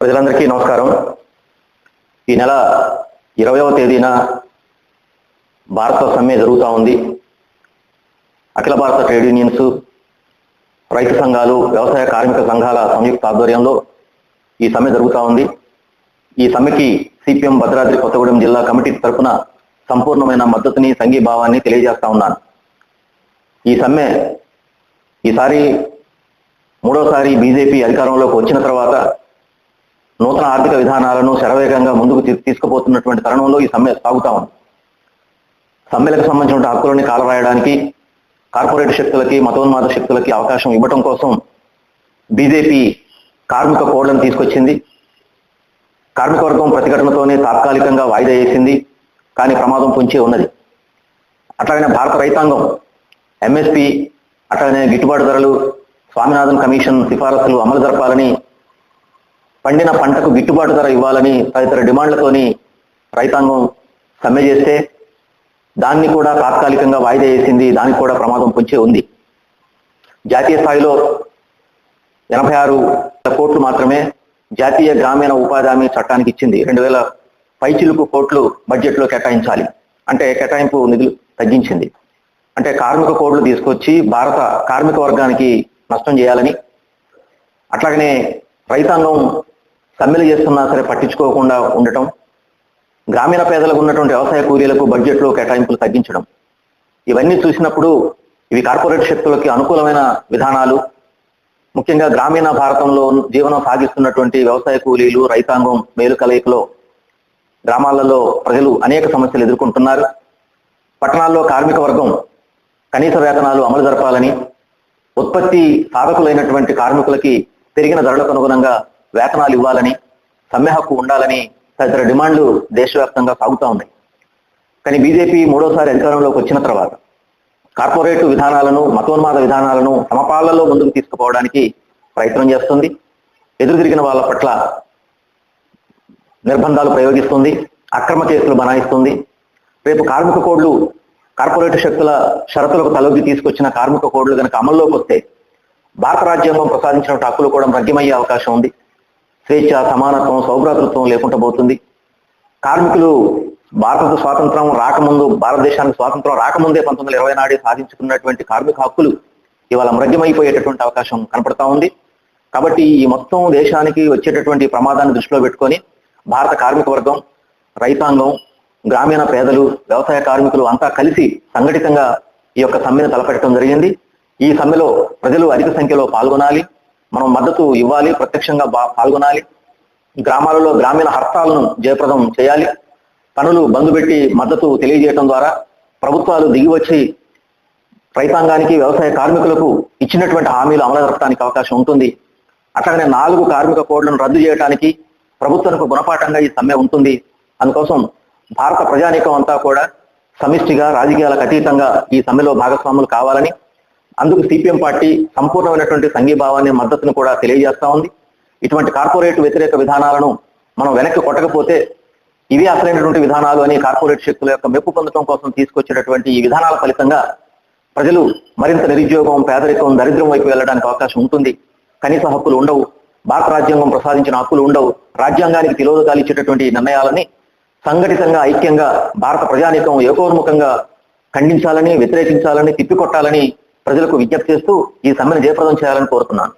ప్రజలందరికీ నమస్కారం. ఈ నెల ఇరవయవ తేదీన భారత సమ్మె జరుగుతూ ఉంది. అఖిల భారత ట్రేడ్ యూనియన్స్ రైతు సంఘాలు వ్యవసాయ కార్మిక సంఘాల సంయుక్త ఆధ్వర్యంలో ఈ సమ్మె జరుగుతూ ఉంది. ఈ సమ్మెకి సిపిఎం భద్రాద్రి కొత్తగూడెం జిల్లా కమిటీ తరఫున సంపూర్ణమైన మద్దతుని సంఘీభావాన్ని తెలియజేస్తా ఉన్నాను. ఈ సమ్మె ఈసారి మూడోసారి బీజేపీ అధికారంలోకి వచ్చిన తర్వాత నూతన ఆర్థిక విధానాలను శరవేగంగా ముందుకు తీసుకుపోతున్నటువంటి తరుణంలో ఈ సమ్మె సాగుతా ఉంది. సమ్మెలకు సంబంధించిన హక్కులని కాలరాయడానికి కార్పొరేట్ శక్తులకి మతోన్మాద శక్తులకి అవకాశం ఇవ్వటం కోసం బీజేపీ కార్మిక కోడ్లను తీసుకొచ్చింది. కార్మిక వర్గం ప్రతిఘటనతోనే తాత్కాలికంగా వాయిదా వేసింది. కానీ ప్రమాదం పొంచి ఉన్నది. అట్లాగనే భారత రైతాంగం ఎంఎస్పి అట్లాగనే గిట్టుబాటు ధరలు స్వామినాథన్ కమిషన్ సిఫారసులు అమలు జరపాలని పండిన పంటకు గిట్టుబాటు ధర ఇవ్వాలని తదితర డిమాండ్లతోని రైతాంగం సమ్మె చేస్తే దాన్ని కూడా తాత్కాలికంగా వాయిదా వేసింది దానికి కూడా ప్రమాదం పొంచే ఉంది. జాతీయ స్థాయిలో ఎనభై ఆరు కోట్లు మాత్రమే జాతీయ గ్రామీణ ఉపాధి హామీ చట్టానికి ఇచ్చింది. రెండు వేల పైచిలుకు కోట్లు బడ్జెట్లో కేటాయించాలి. అంటే కేటాయింపు నిధులు తగ్గించింది. అంటే కార్మిక కోడ్లు తీసుకొచ్చి భారత కార్మిక వర్గానికి నష్టం చేయాలని. అట్లాగనే రైతాంగం సమ్మెలు చేస్తున్నా సరే పట్టించుకోకుండా ఉండటం గ్రామీణ పేదలకు ఉన్నటువంటి వ్యవసాయ కూలీలకు బడ్జెట్లో కేటాయింపులు తగ్గించడం ఇవన్నీ చూసినప్పుడు ఇవి కార్పొరేట్ శక్తులకి అనుకూలమైన విధానాలు. ముఖ్యంగా గ్రామీణ భారతంలో జీవనం సాగిస్తున్నటువంటి వ్యవసాయ కూలీలు రైతాంగం మేలు కలయికలో గ్రామాలలో ప్రజలు అనేక సమస్యలు ఎదుర్కొంటున్నారు. పట్టణాల్లో కార్మిక వర్గం కనీస వేతనాలు అమలు జరపాలని ఉత్పత్తి సాధకులైనటువంటి కార్మికులకి పెరిగిన ధరలకు అనుగుణంగా వేతనాలు ఇవ్వాలని సమ్మె హక్కు ఉండాలని తదితర డిమాండ్లు దేశవ్యాప్తంగా సాగుతూ ఉన్నాయి. కానీ బీజేపీ మూడోసారి అధికారంలోకి వచ్చిన తర్వాత కార్పొరేట్ విధానాలను మతోన్మాద విధానాలను సమపాలలో ముందుకు తీసుకుపోవడానికి ప్రయత్నం చేస్తుంది. ఎదురు తిరిగిన వాళ్ళ పట్ల నిర్బంధాలు ప్రయోగిస్తుంది అక్రమ కేసులు బనాయిస్తుంది. రేపు కార్మిక కోడ్లు కార్పొరేట్ శక్తుల షరతులకు తలొగ్గి తీసుకొచ్చిన కార్మిక కోడ్లు కనుక అమల్లోకి వస్తే భారత రాజ్యాంగం ప్రసాదించిన హక్కులు కూడా భగ్యమయ్యే అవకాశం ఉంది. స్వేచ్ఛ సమానత్వం సౌభ్రాతృత్వం లేకుండా పోతుంది. కార్మికులు భారత స్వాతంత్రం రాకముందు భారతదేశానికి స్వాతంత్రం రాకముందే పంతొమ్మిది ఇరవై నాడు సాధించుకున్నటువంటి కార్మిక హక్కులు ఇవాళ మృగ్యమైపోయేటటువంటి అవకాశం కనపడతా ఉంది. కాబట్టి ఈ మొత్తం దేశానికి వచ్చేటటువంటి ప్రమాదాన్ని దృష్టిలో పెట్టుకొని భారత కార్మిక వర్గం రైతాంగం గ్రామీణ పేదలు వ్యవసాయ కార్మికులు అంతా కలిసి సంఘటితంగా ఈ యొక్క సమ్మెను తలపెట్టడం జరిగింది. ఈ సమ్మెలో ప్రజలు అధిక సంఖ్యలో పాల్గొనాలి. మనం మద్దతు ఇవ్వాలి ప్రత్యక్షంగా బా- పాల్గొనాలి. గ్రామాలలో గ్రామీణ హర్తాలను జయప్రదం చేయాలి. పనులు బంధు పెట్టి మద్దతు తెలియజేయడం ద్వారా ప్రభుత్వాలు దిగి వచ్చి రైతాంగానికి వ్యవసాయ కార్మికులకు ఇచ్చినటువంటి హామీలు అమలు జరపడానికి అవకాశం ఉంటుంది. అట్లాగనే నాలుగు కార్మిక కోడ్లను రద్దు చేయడానికి ప్రభుత్వానికి గుణపాఠంగా ఈ సమ్మె ఉంటుంది. అందుకోసం భారత ప్రజానీకం అంతా కూడా సమిష్టిగా రాజకీయాలకు అతీతంగా ఈ సమ్మెలో భాగస్వాములు కావాలని అందుకు సిపిఎం పార్టీ సంపూర్ణమైనటువంటి సంఘీభావాన్ని మద్దతును కూడా తెలియజేస్తా ఉంది. ఇటువంటి కార్పొరేట్ వ్యతిరేక విధానాలను మనం వెనక్కి కొట్టకపోతే ఇవి అసలైనటువంటి విధానాలు అని కార్పొరేట్ శక్తుల యొక్క మెప్పు పొందడం కోసం తీసుకొచ్చేటటువంటి ఈ విధానాల ఫలితంగా ప్రజలు మరింత నిరుద్యోగం పేదరికం దరిద్రం వైపు వెళ్ళడానికి అవకాశం ఉంటుంది. కనీస హక్కులు ఉండవు. భారత రాజ్యాంగం ప్రసాదించిన హక్కులు ఉండవు. రాజ్యాంగానికి తిలోదకాలు ఇచ్చేటటువంటి నిర్ణయాలని సంఘటితంగా ఐక్యంగా భారత ప్రజానీకం ఏకోన్ముఖంగా ఖండించాలని వ్యతిరేకించాలని తిప్పికొట్టాలని ప్రజలకు విజ్ఞప్తి చేస్తూ ఈ సమ్మెను జయప్రదం చేయాలని కోరుతున్నాను.